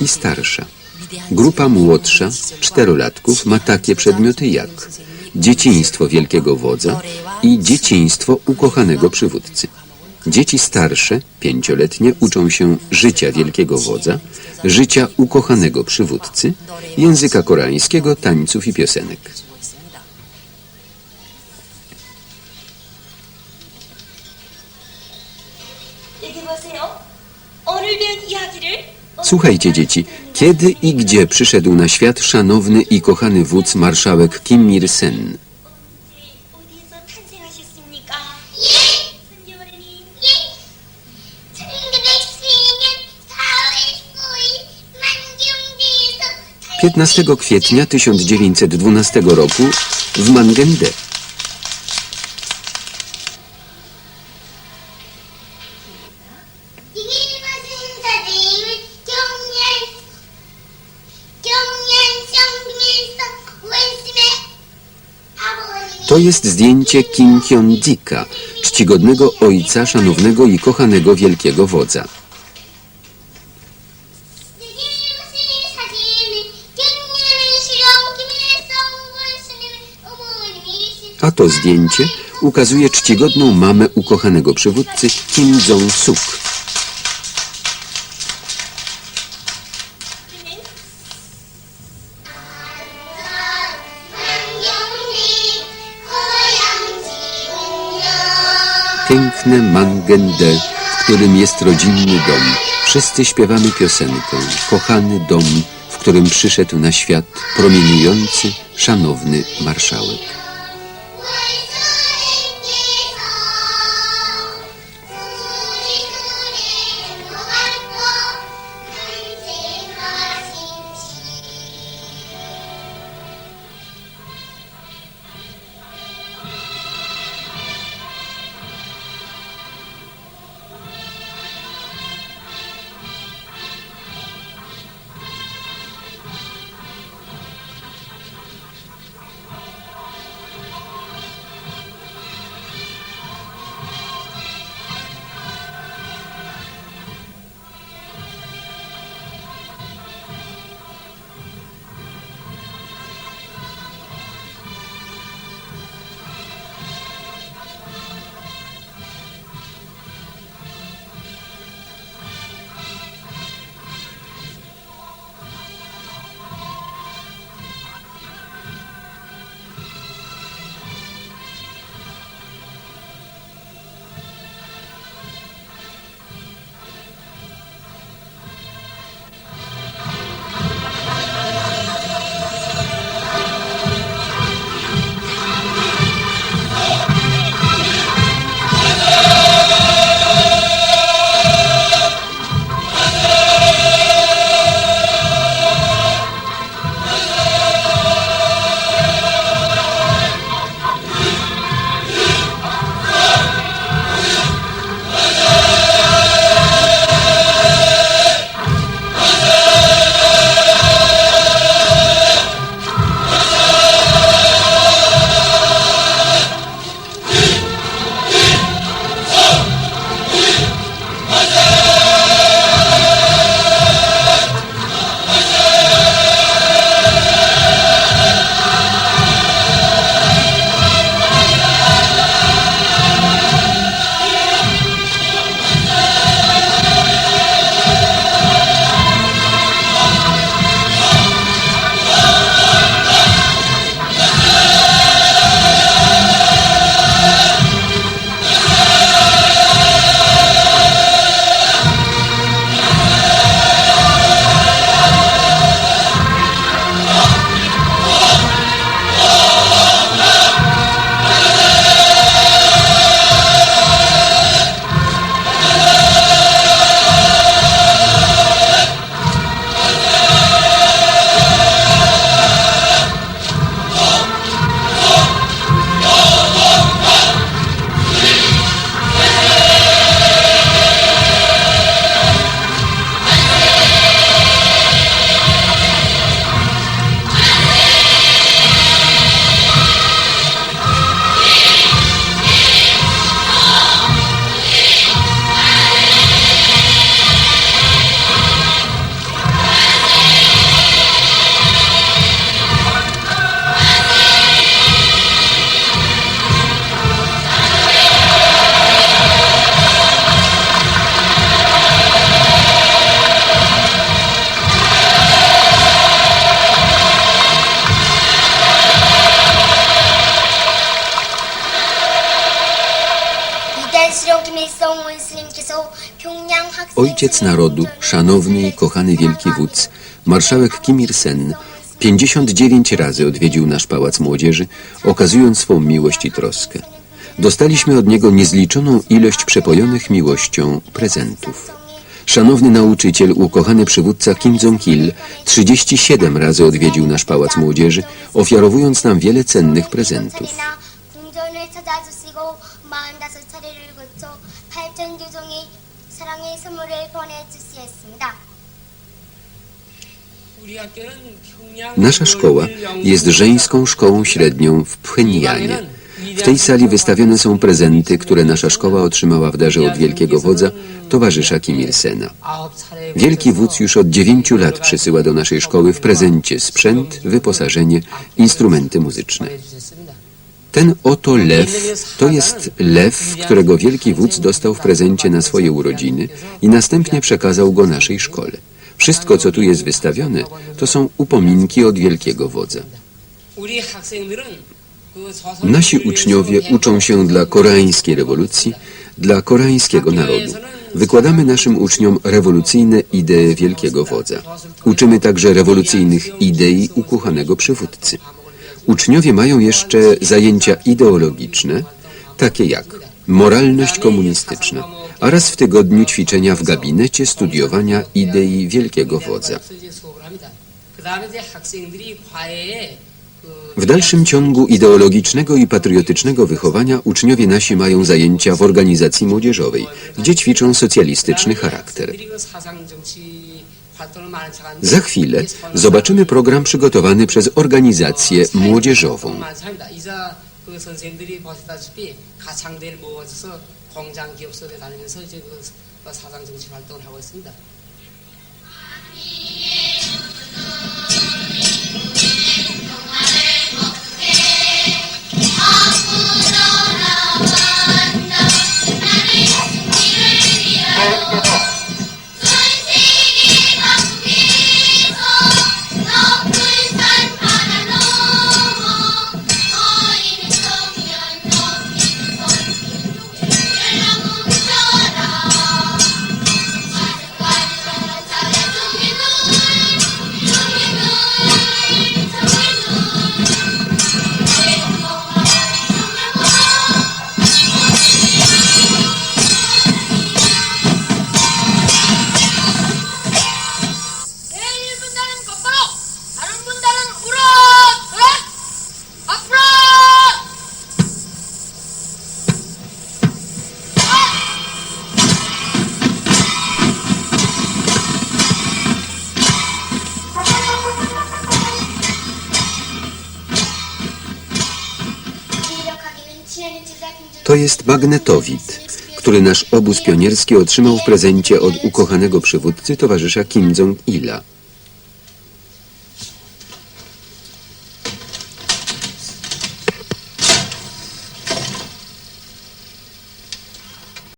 i starsza. Grupa młodsza, czterolatków, ma takie przedmioty jak dzieciństwo wielkiego wodza i dzieciństwo ukochanego przywódcy. Dzieci starsze, pięcioletnie, uczą się życia wielkiego wodza, życia ukochanego przywódcy, języka koreańskiego, tańców i piosenek. Słuchajcie dzieci, kiedy i gdzie przyszedł na świat szanowny i kochany wódz marszałek Kim Il-sen? Piętnastego kwietnia 1912 roku w Mangende. jest zdjęcie Kim Hyun-dika, czcigodnego ojca, szanownego i kochanego wielkiego wodza. A to zdjęcie ukazuje czcigodną mamę ukochanego przywódcy Kim Jong-suk, Piękne Mangende, w którym jest rodzinny dom. Wszyscy śpiewamy piosenkę. Kochany dom, w którym przyszedł na świat promieniujący, szanowny marszałek. Ojciec narodu, szanowny i kochany wielki wódz, marszałek Kim Il-sen, 59 razy odwiedził nasz Pałac Młodzieży, okazując swą miłość i troskę. Dostaliśmy od niego niezliczoną ilość przepojonych miłością prezentów. Szanowny nauczyciel, ukochany przywódca Kim Jong-il 37 razy odwiedził nasz Pałac Młodzieży, ofiarowując nam wiele cennych prezentów. 궁전을 찾아주시고 45차례를 거쳐 8천 교종의 사랑의 선물을 보내주시었습니다. Nasza szkoła jest żeńską szkołą średnią w Pchenianie. W tej sali wystawione są prezenty, które nasza szkoła otrzymała w darze od wielkiego wodza, towarzysza Kim Il-sena. Wielki wódz już od dziewięciu lat przysyła do naszej szkoły w prezencie sprzęt, wyposażenie, instrumenty muzyczne. Ten oto lew to jest lew, którego wielki wódz dostał w prezencie na swoje urodziny i następnie przekazał go naszej szkole. Wszystko, co tu jest wystawione, to są upominki od wielkiego wodza. Nasi uczniowie uczą się dla koreańskiej rewolucji, dla koreańskiego narodu. Wykładamy naszym uczniom rewolucyjne idee wielkiego wodza. Uczymy także rewolucyjnych idei ukochanego przywódcy. Uczniowie mają jeszcze zajęcia ideologiczne, takie jak moralność komunistyczna, a raz w tygodniu ćwiczenia w gabinecie studiowania idei wielkiego wodza. W dalszym ciągu ideologicznego i patriotycznego wychowania uczniowie nasi mają zajęcia w organizacji młodzieżowej, gdzie ćwiczą socjalistyczny charakter. Za chwilę zobaczymy program przygotowany przez organizację młodzieżową. 그 선생들이 보시다시피 가창대를 모아줘서 공장 기업소에 다니면서 이제 그 사상 정치 활동을 하고 있습니다. To jest magnetowid, który nasz obóz pionierski otrzymał w prezencie od ukochanego przywódcy towarzysza Kim Jong-ila.